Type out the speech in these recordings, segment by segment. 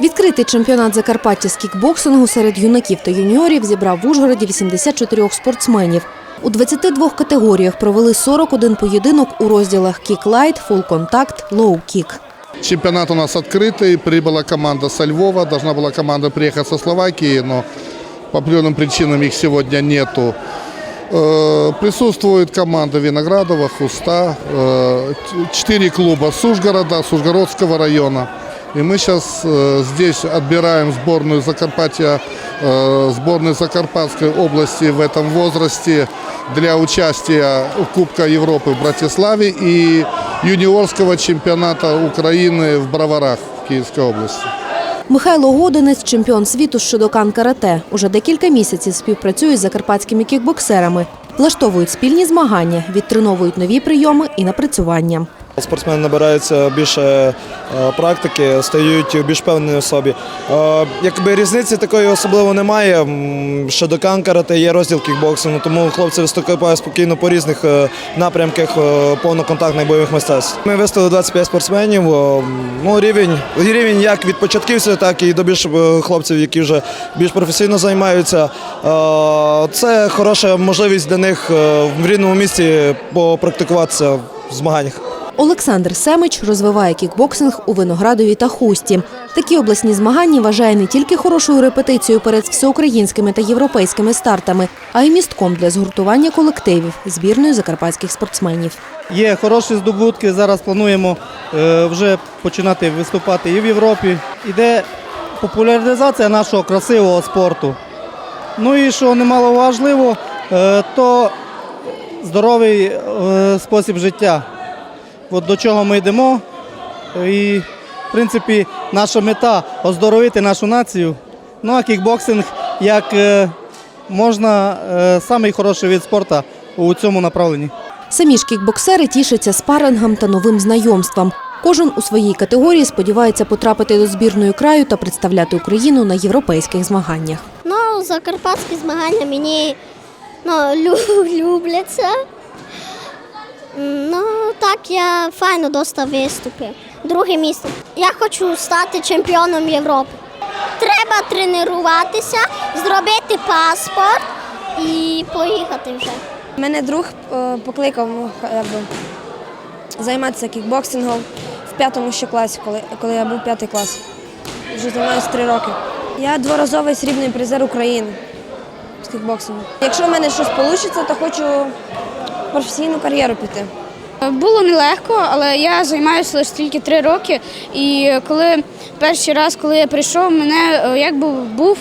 Відкритий чемпіонат Закарпаття з кікбоксингу серед юнаків та юніорів зібрав в Ужгороді 84 спортсменів. У 22 категоріях провели 41 поєдинок у розділах кік-лайт, фул-контакт, лоу-кік. Чемпионат у нас открытый. Прибыла команда со Львова. Должна была команда приехать со Словакии, но по определенным причинам их сегодня нету. Э, Присутствует команда Виноградова, Хуста, э, т- четыре клуба с Ужгорода, с Ужгородского района. И мы сейчас здесь отбираем сборную Закарпатья, э, сборную Закарпатской области в этом возрасте для участия у Кубка Европы в Братиславе и юниорского чемпионата Украины в Броварах в Киевской области. Михайло Годинець, чемпіон світу з шидокан карате. Уже декілька місяців співпрацює з закарпатськими кікбоксерами. Влаштовують спільні змагання, відтреновують нові прийоми і напрацювання. Спортсмени набираються більше е, практики, стають більш певними в собі. Е, Якби різниці такої особливо немає. М, Шодокан карате є розділ кікбоксингу, тому хлопці виступають спокійно по різних е, напрямках повноконтактних бойових мистецтв. Ми виставили 25 спортсменів. Ну, рівень, рівень як від початківців, так і до більш хлопців, які вже більш професійно займаються. Це хороша можливість для них в рідному місці попрактикуватися в змаганнях. Олександр Семич розвиває кікбоксинг у Виноградові та Хусті. Такі обласні змагання вважає не тільки хорошою репетицією перед всеукраїнськими та європейськими стартами, а й містком для згуртування колективів збірної закарпатських спортсменів. Є хороші здобутки. Зараз плануємо е, вже починати виступати і в Європі. Іде популяризація нашого красивого спорту. Ну і що немало важливо, е, то здоровий е, спосіб життя. От до чого ми йдемо. І, в принципі, наша мета оздоровити нашу націю. Ну а кікбоксинг як е, можна е, самий хороший від спорту у цьому направленні. Самі ж кікбоксери тішаться спарингам та новим знайомствам. Кожен у своїй категорії сподівається потрапити до збірної краю та представляти Україну на європейських змаганнях. Ну, закарпатські змагання мені ну, лю- любляться. Ну, так я файно достав виступи. Друге місце. Я хочу стати чемпіоном Європи. Треба тренуватися, зробити паспорт і поїхати вже. Мене друг е, покликав ну, займатися кікбоксингом в п'ятому ще класі, коли я був п'ятий клас. Вже займаюся три роки. Я дворазовий срібний призер України з кікбоксингу. Якщо в мене щось вийде, то хочу професійну кар'єру піти. Було нелегко, але я займаюся лише тільки три роки. І коли перший раз, коли я прийшов, мене е, якби був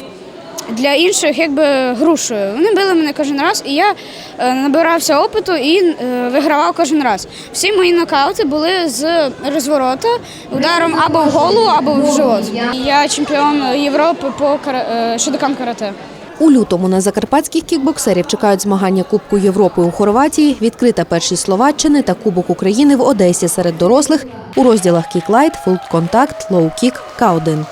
для інших якби грушею. Вони били мене кожен раз, і я е, набирався опиту і е, вигравав кожен раз. Всі мої нокаути були з розворота, ударом або в голову, або в живот. Я чемпіон Європи по е, карате. У лютому на закарпатських кікбоксерів чекають змагання Кубку Європи у Хорватії, відкрита першість Словаччини та Кубок України в Одесі серед дорослих у розділах кік-лайт, фулл-контакт, лоу-кік, К1.